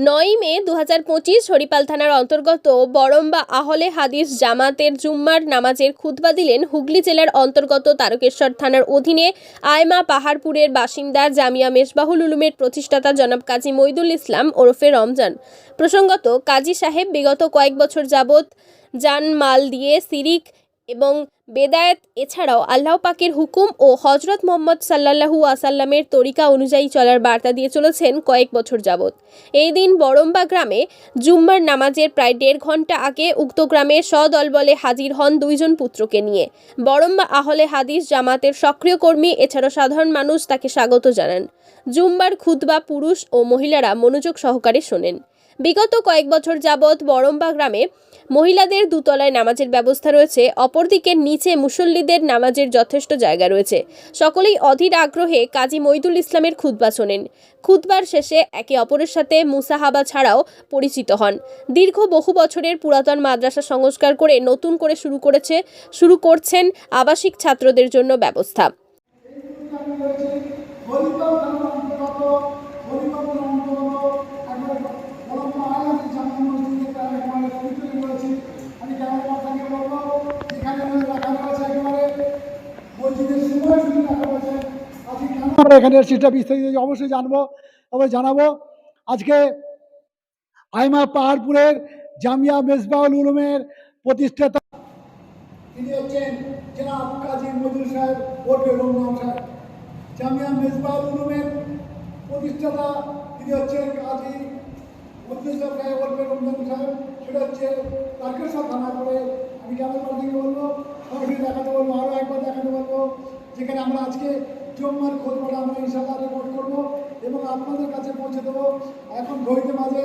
নয়ই মে দু হাজার পঁচিশ হরিপাল থানার অন্তর্গত বরম্বা আহলে হাদিস জামাতের জুম্মার নামাজের খুতবা দিলেন হুগলি জেলার অন্তর্গত তারকেশ্বর থানার অধীনে আয়মা পাহাড়পুরের বাসিন্দা জামিয়া মেসবাহুল উলুমের প্রতিষ্ঠাতা জনাব কাজী মইদুল ইসলাম ওরফে রমজান। প্রসঙ্গত, কাজী সাহেব বিগত কয়েক বছর যাবৎ জান মাল দিয়ে সিরিক এবং বেদায়েত এছাড়াও আল্লাহ পাকের হুকুম ও হজরত মোহাম্মদ সাল্লাল্লাহু আসাল্লামের তরিকা অনুযায়ী চলার বার্তা দিয়ে চলেছেন কয়েক বছর যাবৎ। এই দিন বরম্বা গ্রামে জুম্মার নামাজের প্রায় দেড় ঘণ্টা আগে উক্ত গ্রামে সদলবলে হাজির হন দুইজন পুত্রকে নিয়ে। বরম্বা আহলে হাদিস জামাতের সক্রিয় কর্মী, এছাড়াও সাধারণ মানুষ তাকে স্বাগত জানান। জুম্বার খুতবা পুরুষ ও মহিলারা মনোযোগ সহকারে শোনেন। বিগত কয়েক বছর যাবৎ বরম্বা গ্রামে মহিলাদের দুতলায় নামাজের ব্যবস্থা রয়েছে, অপরদিকে নিচে মুসল্লিদের নামাজের যথেষ্ট জায়গা রয়েছে। সকলেই অধীর আগ্রহে কাজী মইদুল ইসলামের খুতবা শোনেন। খুতবার শেষে একে অপরের সাথে মুসাহাবা ছাড়াও পরিচিত হন। দীর্ঘ বহু বছরের পুরাতন মাদ্রাসা সংস্কার করে নতুন করে শুরু করেছে, শুরু করছেন আবাসিক ছাত্রদের জন্য ব্যবস্থা। আমরা এখানে সেটা বিস্তারিত অবশ্যই জানব, তবে জানাব, আজকে আইমা পাহাড়পুরের জামিয়া মেজবাউল উলুমের প্রতিষ্ঠাতা তিনি হচ্ছেন জনাব কাজী মজুর সাহেব, ওরফে রমজান সাহেব। জামিয়া মেজবাউল উলুমের প্রতিষ্ঠাতা তিনি হচ্ছেন কাজী মজুর সাহেব, ওরফে সাহেব। সেটা হচ্ছে তারকেশ্বর থানা করে আমি থেকে বলব দেখাতে বলব, আরও একবার দেখাতে বলব, যেখানে আমরা আজকে জম্মার খোঁজবাটা আমরা ইনশাল্লাহ রেকর্ড করব এবং আপনাদের কাছে পৌঁছে দেবো। এখন ঘড়িতে মাঝে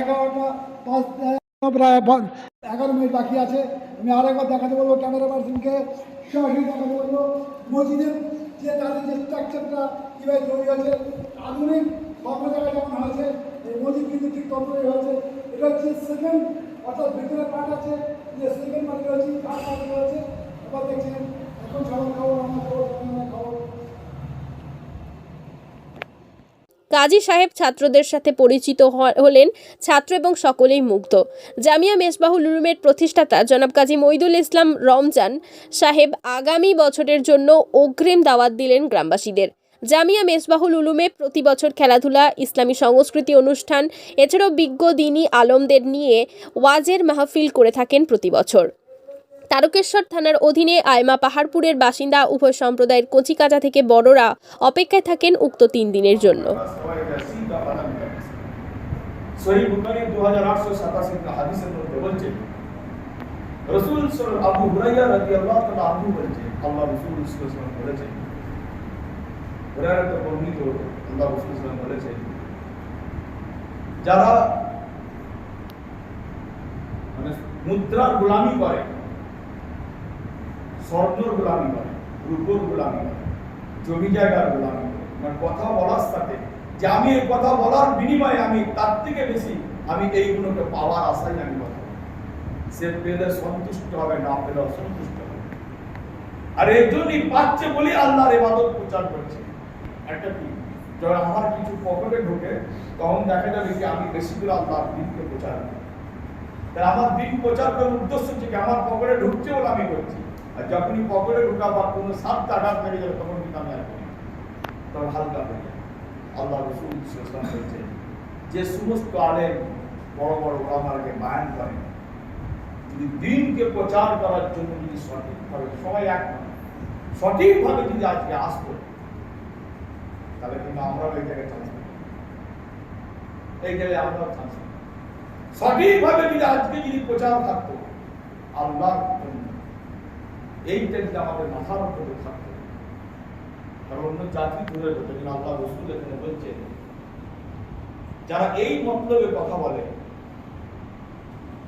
এগারোটা পাঁচ প্রায় এগারো মিনিট বাকি আছে। আমি আরেকবার দেখাতে বলব ক্যামেরা পার্সনকে, সরাসরি দেখাতে বলব মসজিদের যে তাদের যে স্ট্রাকচারটা কীভাবে তৈরি হয়েছে, আধুনিক স্বপ্ন জায়গা যেমন হয়েছে, এই মসজিদ কিন্তু ঠিক ততই হয়েছে। এটা হচ্ছে সেকেন্ড অর্থাৎ ভিতরে পার্ট আছে, যে সেকেন্ড পার্ট রয়েছে থার্ড পার্ট রয়েছে। এবার দেখছেন, এখন সবার খবর আমার খবর আপনার খবর কাজী সাহেব ছাত্রদের সাথে পরিচিত হলেন ছাত্র এবং সকলেই মুগ্ধ। জামিয়া মেসবাহুল উলুমের প্রতিষ্ঠাতা জনাব কাজী মঈদুল ইসলাম রমজান সাহেব আগামী বছরের জন্য অগ্রিম দাওয়াত দিলেন গ্রামবাসীদের। জামিয়া মেসবাহুল উলুমে প্রতি বছর খেলাধুলা, ইসলামী সংস্কৃতি অনুষ্ঠান, এছাড়াও বিজ্ঞ দিনী আলমদের নিয়ে ওয়াজের মাহফিল করে থাকেন প্রতি বছর। তারকেশ্বর থানার অধীনে আয়মা পাহাড়পুরের বাসিন্দা উভয় সম্প্রদায়ের কচিকাচা থেকে বড়রা অপেক্ষায় থাকেন উক্ত তিন দিনের জন্য। সহি বুখারী 2887 কা হাদিসের মধ্যে বলছে, রাসূল সাল্লাল্লাহু আবু হুরায়রা রাদিয়াল্লাহু তাআলা আনহু বলছে, আল্লাহ রাসূল সাল্লাল্লাহু আলাইহি বলেছে হুরায়রা তো বর্ণিত, আল্লাহ রাসূল সাল্লাল্লাহু বলেছে যারা মানে মুদ্রার গোলামি করে স্বর্ণর গোলামি করে, রূপোর গোলামি করে জমি জায়গার গোলামি করে। মানে কথা বলার সাথে, যে আমি এই কথা বলার বিনিময়ে আমি তার থেকে বেশি আমি এইগুলোকে পাওয়ার আশাই আমি কথা। সে পেলে সন্তুষ্ট হবে, না পেলে অসন্তুষ্ট হবে। আর এর জন্যই পাচ্ছে বলে আল্লাহর ইবাদত প্রচার করছে। একটা কি? যখন আমার কিছু পকেটে ঢোকে, তখন দেখা যাবে যে আমি বেশি করে আল্লাহর দিনকে প্রচার করি। তাহলে আমার দিন প্রচার করার উদ্দেশ্য হচ্ছে কি, আমার পকেটে ঢুকছে বলে আমি করছি। আর যখনই পকেটে ঢুকা বা কোনো সাত আঘাত লেগে যাবে তখন কিন্তু আমি আর করি না। তখন হালকা হয়ে যায় আল্লাহ রসুল ইসলাম বলছে যে সমস্ত আলেম বড় বড় ওলামাকে বায়ান করে যদি দিনকে প্রচার করার জন্য যদি সঠিকভাবে সবাই এক নয়, সঠিকভাবে যদি আজকে আসতো তাহলে কিন্তু আমরাও এই জায়গায় চান্স এই জায়গায় আমরাও চান্স সঠিকভাবে যদি আজকে যদি প্রচার থাকতো আল্লাহর জন্য এইটা যদি আমাদের মাথার উপরে থাকতো কারণ অন্য জাতি দূরে হতো কিন্তু আল্লাহ রসুল এখানে বলছে যারা এই মতলবে কথা বলে,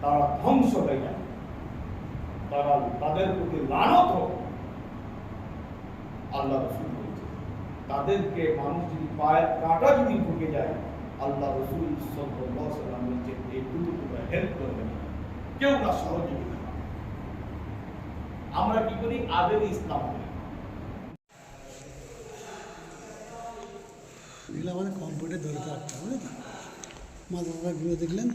তারা ধ্বংস হয়ে যায় তারা তাদের প্রতি লানত হোক আল্লাহ রসুল বলছে তাদেরকে মানুষ যদি পায়ের কাঁটা যদি ঢুকে যায়, আল্লাহ রসুল আলাইহি বলছে এইটুকু তোমরা হেল্প করবে না। কেউ না সহযোগিতা করবে। আমরা কি করি? আবেদ ইসলাম এগুলো কম্পিউটার ধরে ঘুরে দেখলেন।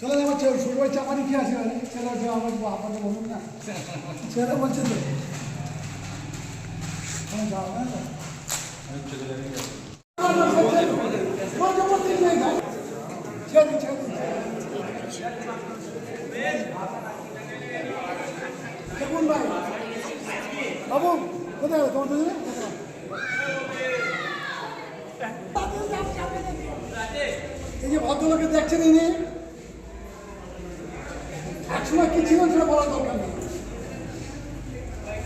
চলে যাব ছোট ভাই চাপানি খেয়ে আসে ছেলে আমার না? ছেলে বলছে তো। হ্যাঁ, যাও, বাবু কোথায় তোমার দুজনে এই যে ভদ্রলোকে দেখছেন ইনি, একসময় কি ছিলেন সেটা বলার দরকার নেই।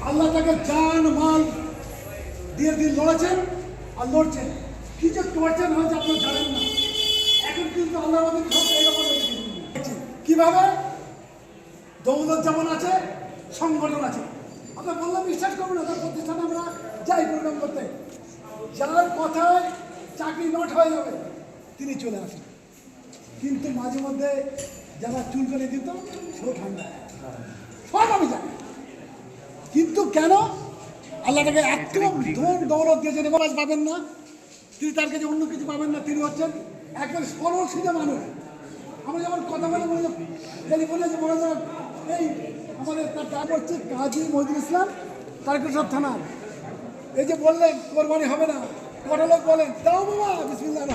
আল্লাহ তাকে জান, মাল দিয়ে দিয়ে লড়েছেন। আর লড়ছেন কি যে করছেন হয়েছে আপনার জানেন না। এখন কিন্তু আল্লাহ আমাদের সব এরকম কীভাবে? দৌলত যেমন আছে, সংগঠন আছে। আমরা বললাম বিশ্বাস করব না তার প্রতিষ্ঠানে আমরা যাই প্রোগ্রাম করতে। যার কথায় চাকরি নট হয়ে যাবে, তিনি চলে আসেন। কিন্তু মাঝে মধ্যে যারা চুল করে দিত, সেও ঠান্ডা। সব আমি জানি। কিন্তু কেন? আল্লাহ তাকে এত ধন দৌলত দিয়েছেন আজ পাবেন না, তিনি তার কাছে অন্য কিছু পাবেন না, তিনি হচ্ছেন একবার সরল মানুষ। আমরা যেমন কথা বলে মনে টেলিফোনে যে মনে এই আমাদের তার ডাক হচ্ছে কাজী মহিদুল ইসলাম, তারকেশ্বর থানার এই যে বললেন, কোরবানি হবে না, কটা লোক বলেন দাও বাবা, বিসমিল্লাহ।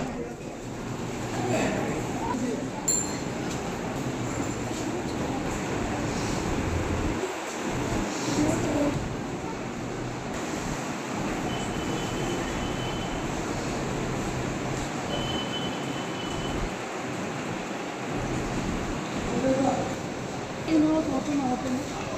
রহমান।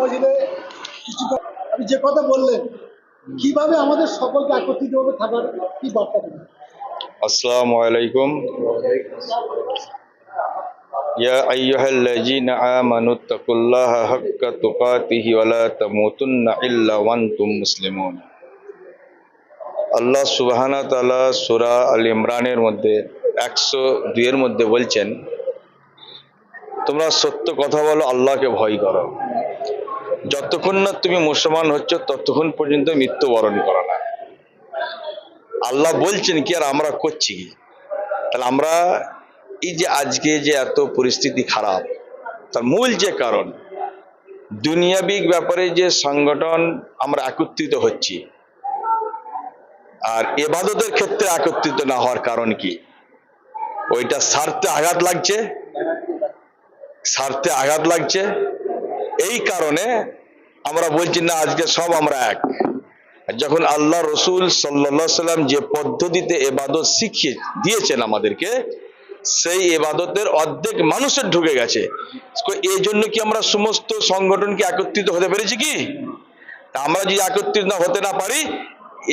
মসজিদে কিছু আপনি যে কথা বললেন, কীভাবে আমাদের সকলকে একত্রিত হবে থাকার কি বার্তা দেবেন? আসসালামু আলাইকুম। আল্লাহ সুবহানাহু ওয়া তাআলা আল ইমরানের মধ্যে 102 এর মধ্যে বলছেন, তোমরা সত্য কথা বলো, আল্লাহকে ভয় করো। যতক্ষণ না তুমি মুসলমান হচ্ছ, ততক্ষণ পর্যন্ত মৃত্যুবরণ করো না। আল্লাহ বলছেন কি, আর আমরা করছি কি? তাহলে আমরা এই যে আজকে যে এত পরিস্থিতি খারাপ, তার মূল যে কারণ, দুনিয়াবিক ব্যাপারে যে সংগঠন আমরা একত্রিত হচ্ছি, আর এবাদতের ক্ষেত্রে একত্রিত না হওয়ার কারণ কি? ওইটা স্বার্থে আঘাত লাগছে? স্বার্থে আঘাত লাগছে? এই কারণে আমরা বলছি, না, আজকে সব আমরা এক। যখন আল্লাহ রসুল সাল্লা সাল্লাম যে পদ্ধতিতে এবাদত শিখিয়ে দিয়েছেন আমাদেরকে, সেই এবাদতের অর্ধেক মানুষের ঢুকে গেছে। এই জন্য কি আমরা সমস্ত সংগঠনকে একত্রিত হতে পেরেছি কি? আমরা যদি একত্রিত না হতে না পারি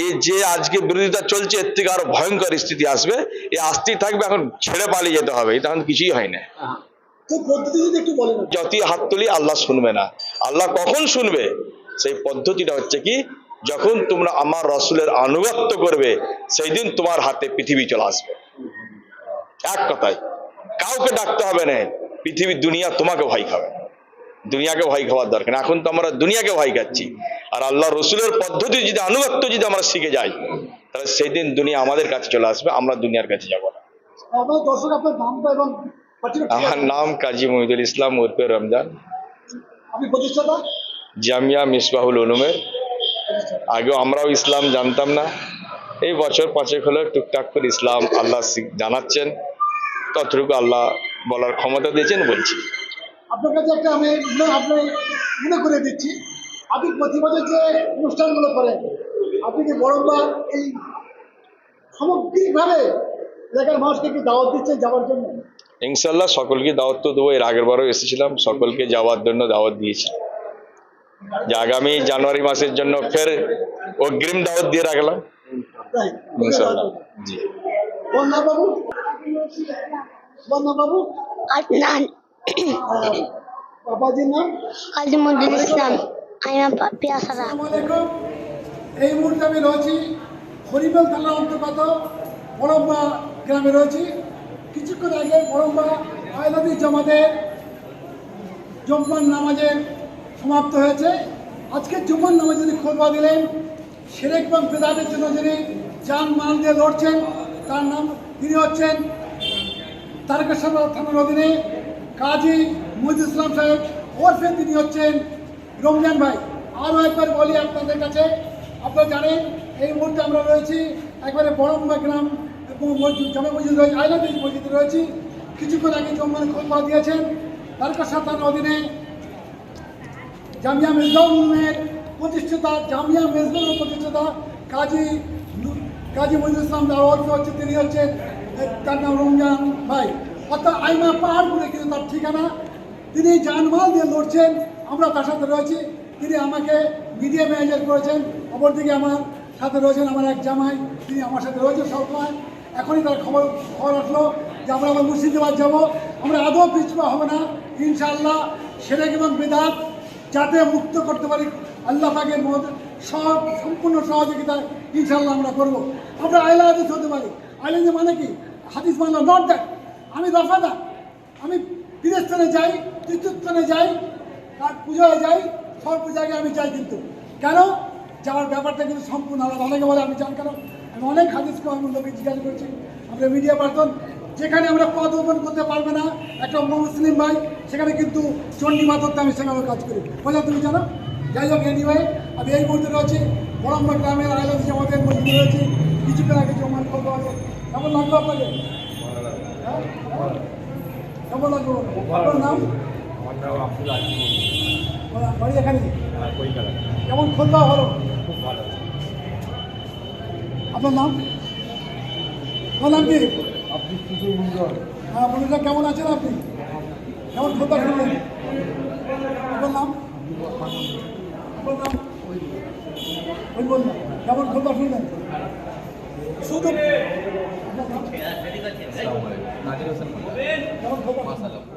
এই যে আজকে বিরোধিতা চলছে, এর থেকে আরও ভয়ঙ্কর স্থিতি আসবে। এই আসতেই থাকবে, এখন ছেড়ে পালিয়ে যেতে হবে। এটা এখন কিছুই হয় না। যতই হাত তুলি আল্লাহ শুনবে না। আল্লাহ কখন শুনবে? সেই পদ্ধতিটা হচ্ছে কি যখন তোমরা আমার রসুলের আনুগত্য করবে সেই দিন তোমার হাতে পৃথিবী চলে আসবে। এক কথায়। কাউকে ডাকতে হবে না। পৃথিবীর দুনিয়া তোমাকে ভয় খাবে। দুনিয়াকে ভয় খাওয়ার দরকার। এখন তো আমরা দুনিয়াকে ভয় খাচ্ছি। আর আল্লাহ রসুলের পদ্ধতি যদি আনুগত্য যদি আমরা শিখে যাই তাহলে সেই দিন দুনিয়া আমাদের কাছে চলে আসবে আমরা দুনিয়ার কাছে যাব না। দর্শক আপনার নামটা এবং আমার নাম কাজী মহিদুল ইসলাম উর্ফে রমজান। আপনি প্রতিষ্ঠাতা? জামিয়া মিসবাহুল উলুমের। আগেও আমরাও ইসলাম জানতাম না। এই বছর পাঁচেক হলে টুকটাক করে ইসলাম আল্লাহ জানাচ্ছেন। ততটুকু আল্লাহ বলার ক্ষমতা দিয়েছেন বলছি। আপনার কাছে একটা আমি মনে- আপনি মনে করে দিচ্ছি। আপনি প্রতি বছর যে অনুষ্ঠানগুলো করেন আপনি কি বরংবার এই সামগ্রিকভাবে এলাকার মানুষকে কি দাওয়াত দিচ্ছেন যাওয়ার জন্য? ইনশাল্লাহ সকলকে দাওয়াত তো দেবো। এর আগের বারও এসেছিলাম সকলকে যাওয়ার জন্য দাওয়াত দিয়েছি। যে আগামী জানুয়ারি মাসের জন্য ফের অগ্রিম দাওয়াত দিয়ে রাখলাম। তাই ইনশাল্লাহ জি। বন্যা বাবু বন্যা বাবু আদনান। বাবাজির নাম? কালিমুদ্দিন ইসলাম। আমি এই মুহূর্তে রয়েছি হরিবেল থানার অন্তর্গত বড়ম্বা গ্রামে রয়েছি। কিছুক্ষণ আগে বড়ম্বা আয়লাদি জামাতের জম্মান নামাজের সমাপ্ত হয়েছে। আজকে জুম্মান নামাজ যিনি খোলবা দিলেন, সেরেক এবং বেদাতের জন্য যিনি যান মাল দিয়ে লড়ছেন, তার নাম তিনি হচ্ছেন তারকেশ্বর থানার অধীনে কাজী মহিদুল ইসলাম সাহেব। ওরফে তিনি হচ্ছেন রমজান ভাই। আরও একবার বলি আপনাদের কাছে, আপনারা জানেন, এই মুহূর্তে আমরা রয়েছি একবারে বড়ম্বা গ্রাম মসজিদ, জামা মসজিদ রয়েছে আইলাদি মসজিদে রয়েছি। কিছুক্ষণ আগে জম্মান খোলবা দিয়েছেন তারকেশ্বর থানার অধীনে জামিয়া মেজবাউলের প্রতিষ্ঠাতা, জামিয়া মেজবাউলের প্রতিষ্ঠাতা কাজী কাজী মহিদুল ইসলাম অর্থ হচ্ছে, তিনি হচ্ছেন তার নাম রমজান ভাই। অর্থাৎ আইমা পাহাড়পুরে কিন্তু তার ঠিকানা। তিনি জানমাল দিয়ে লড়ছেন, আমরা তার সাথে রয়েছি। তিনি আমাকে মিডিয়া ম্যানেজার করেছেন, অপরদিকে আমার সাথে রয়েছেন আমার এক জামাই, তিনি আমার সাথে রয়েছেন সবসময়। এখনই তার খবর খবর আসলো যে আমরা আবার মুর্শিদাবাদ যাব। আমরা আদৌ পিছপা হবে না, ইনশাআল্লাহ সেরেক এবং বেদাত যাতে মুক্ত করতে পারি আল্লাহ পাকের মধ্যে সব সম্পূর্ণ সহযোগিতা ইনশাল্লাহ আমরা করব। আমরা আইলা হাদিস হতে পারি। আইলা যে মানে কি? হাদিস মানে নট দ্যাট আমি দফাদার, আমি বিদেশস্থানে যাই, তীর্থস্থানে যাই আর পূজায় যাই, সব জায়গায় আমি যাই কিন্তু। কেন? যাওয়ার ব্যাপারটা কিন্তু সম্পূর্ণ আলাদা। অনেকে বলে, আমি যান কেন? আমি অনেক হাদিসকে আমি লোকে জিজ্ঞাসা করেছি আমরা মিডিয়া পার্সন যেখানে আমরা পদ ওপেন করতে পারবে না একটা মুসলিম ভাই সেখানে কিন্তু চণ্ডী মাতরতে আমি সেখানে কাজ করি। বোঝা তুমি জানো? যাই হোক এনিওয়ে আমি এই মুহূর্তে রয়েছি বড়ম্বা গ্রামের আইলান্স আমাদের মসজিদে রয়েছি। কিছুক্ষণ আগে জমান করব আছে কেমন লাগল আপনাকে হ্যাঁ? কেমন লাগল? আপনার নাম? বাড়ি এখানে? কলকাতা। কেমন খোঁজা হলো? আপনার নাম? আপনার নাম কি আপনি হ্যাঁ বন্ধুরা কেমন আছেন আপনি? কেমন খোঁজা শুনলেন আপনার নাম? আপনার নাম? ওই বললাম কেমন খোঁজা শুনলেন শুধু কেমন খোঁজা